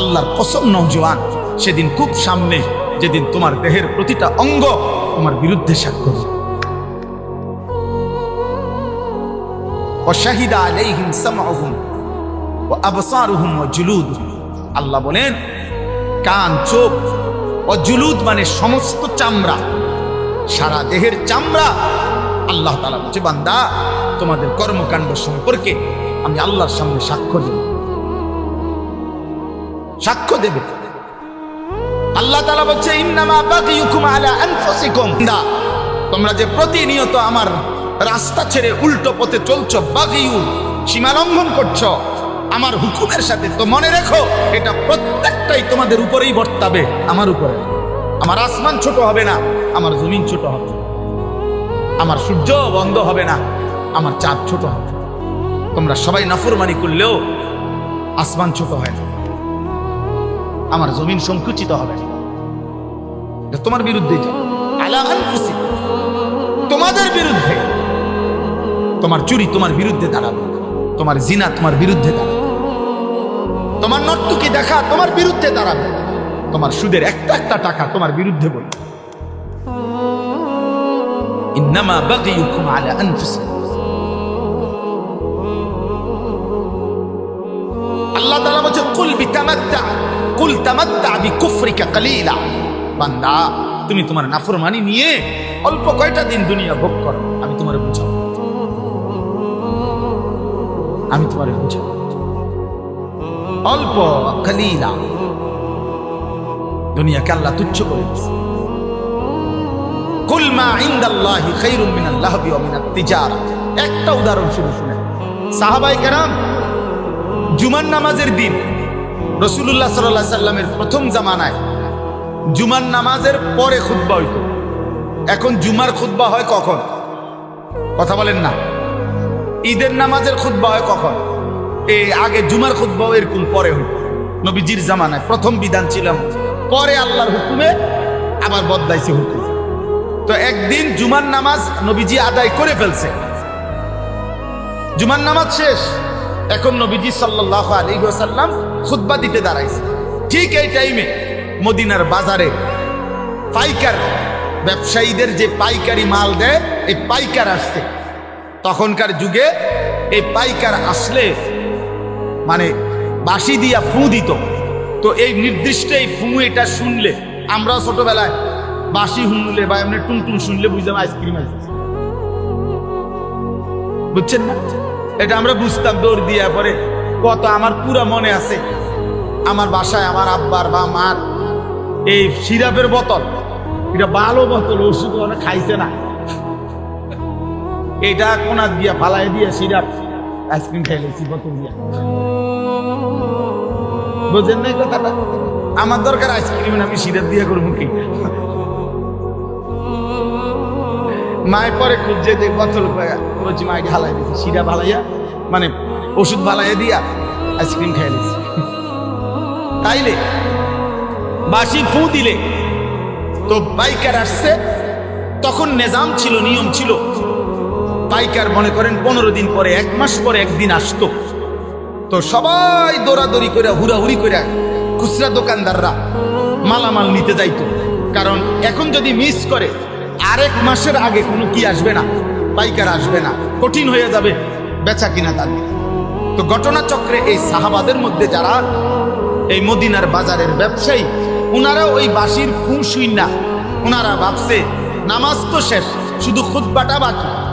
আল্লাহর কসম নজওয়ান সেদিন খুব সামনে, যেদিন তোমার দেহের প্রতিটা অঙ্গ তোমার বিরুদ্ধে সাক্ষ্য অশাহিদা আলাইহিম সামআহুম ওয়া আবসারুহুম ওয়া জুলুদুহুম আল্লাহ বলেন, কান, চোখ, ও জুলুদ মানে সমস্ত চামড়া। সারা দেহের চামড়া আল্লাহ তালা বলছে, বান্দা, তোমাদের কর্মকাণ্ড সম্পর্কে আমি আল্লাহর সামনে সাক্ষ্য দিই সাক্ষ্য দেবে। আল্লাহ তালা বলছে, ইন্নামা বাগিয়ুকুম আলা দা তোমরা যে প্রতিনিয়ত আমার রাস্তা ছেড়ে উল্টো পথে চলছো, বাগিয়ু, সীমা লঙ্ঘন করছ, আমার হুকুমের সাথে তো মনে রেখো, এটা প্রত্যেকটাই তোমাদের উপরেই বর্তাবে, আমার উপরে। আমার আসমান ছোট হবে না, আমার জমিন ছোট হবে। আমার সূর্য বন্ধ হবে না, আমার চাঁদ ছোট হবে। তোমরা সবাই নাফরমানি করলেও আসমান ছোট হয় না। আমার জমিন সংকুচিত হবে। না তোমার বিরুদ্ধে। তোমাদের বিরুদ্ধে। তোমার চুরি তোমার বিরুদ্ধে দাঁড়াবে। তোমার জিনা তোমার বিরুদ্ধে দাঁড়াবে। তোমার নর্তুকি দেখা তোমার বিরুদ্ধে দাঁড়াবে। তোমার সুদের একটা একটা টাকা তোমার বিরুদ্ধে বলবে। ইন্নামা বাগিয়ুকুম আলা আনফুসিকুম আল্লাহ তাআলা বলছে কুল বিতামাত্তা কুল তামাত্তা বিকুফরিকা কালিলা। বান্দা, তুমি তোমার নাফরমানি নিয়ে অল্প কয়টা দিন দুনিয়া ভোগ করো, আমি তোমারে বুঝাবো। আমি তোমারে বুঝাবো। অল্প কালিলা। দুনিয়াকে আল্লাহ তুচ্ছ করে কুল মা ইনদাল্লাহি খায়রুম মিনাল লাহবি ওয়া মিনাত তিজারা। একটা উদাহরণ শুনে শুনে। সাহাবায়ে কেরাম, জুমার নামাজের দিন রসুল্লাহ সাল্লাহ সাল্লামের প্রথম জামানায় জুমার নামাজের পরে খুদ্া হইত। এখন জুমার খুদ্া হয় কখন? কথা বলেন না। ঈদের নামাজের খুদ্া হয় কখন? এই আগে জুমার খুদ্া এরকম পরে হইত। নবীজির জামানায় প্রথম বিধান ছিলাম পরে আল্লাহর হুকুমে আবার বদলাইছে হুকুম। তো একদিন জুমার নামাজ নবীজি আদায় করে ফেলছে। জুমার নামাজ শেষ। এখন নবীজি সাল্লাহ আলী সাল্লাম খুদ্া দিতে দাঁড়াইছে। ঠিক এই টাইমে মদিনার বাজারে পাইকার ব্যবসায়ীদের যে পাইকারি মাল দেয়, এই পাইকার আসছে। তখনকার যুগে এই পাইকার আসলে মানে বাঁশি দিয়া ফু দিত। তো এই নির্দিষ্ট এই ফু এটা শুনলে আমরা ছোটবেলায় বাঁশি শুনলে বা এমনি টুনটুন শুনলে বুঝলাম আইসক্রিম আসছে বুঝছেন না? এটা আমরা বুঝতাম দৌড় দিয়া পরে। কত আমার পুরা মনে আছে। আমার বাসায় আমার আব্বার বা মার এই সিরাপের বোতল। এটা ভালো বোতল, ওষুধ অনেক খাইছে না। এটা কোনা দিয়া ফালাই দিয়া সিরাপ, আইসক্রিম খাইলেছি বোতল দিয়া। বুঝেন নাই কথাটা? আমার দরকার আইসক্রিম, আমি সিরাপ দিয়ে করব কি? মায়ের পরে খুঁজছে যে বোতল বলছি মাকে হালাই দিয়েছি সিরা ভালাইয়া মানে ওষুধ ভালাইয়া দিয়া আইসক্রিম খাই দিয়েছি তাইলে বাসি ফু দিলে তো বাইকার আসছে, তখন নেজাম ছিল, নিয়ম ছিল। পাইকার মনে করেন পনেরো দিন পরে, এক মাস পরে একদিন আসতো। তো সবাই দৌড়াদৌড়ি করে হুড়াহুড়ি করে খুচরা দোকানদাররা মালামাল নিতে যাইতো। কারণ এখন যদি মিস করে আরেক মাসের আগে কোনো কি আসবে না? পাইকার আসবে না। কঠিন হয়ে যাবে। বেচা কিনা তাদের তো ঘটনাচক্রে এই সাহাবাদের মধ্যে যারা এই মদিনার বাজারের ব্যবসায়ী ওনারা ওই বাসির ফুঁ শুই না। ওনারা ভাবছে, নামাজ তো শেষ, শুধু খুদ্বাটা বাকি।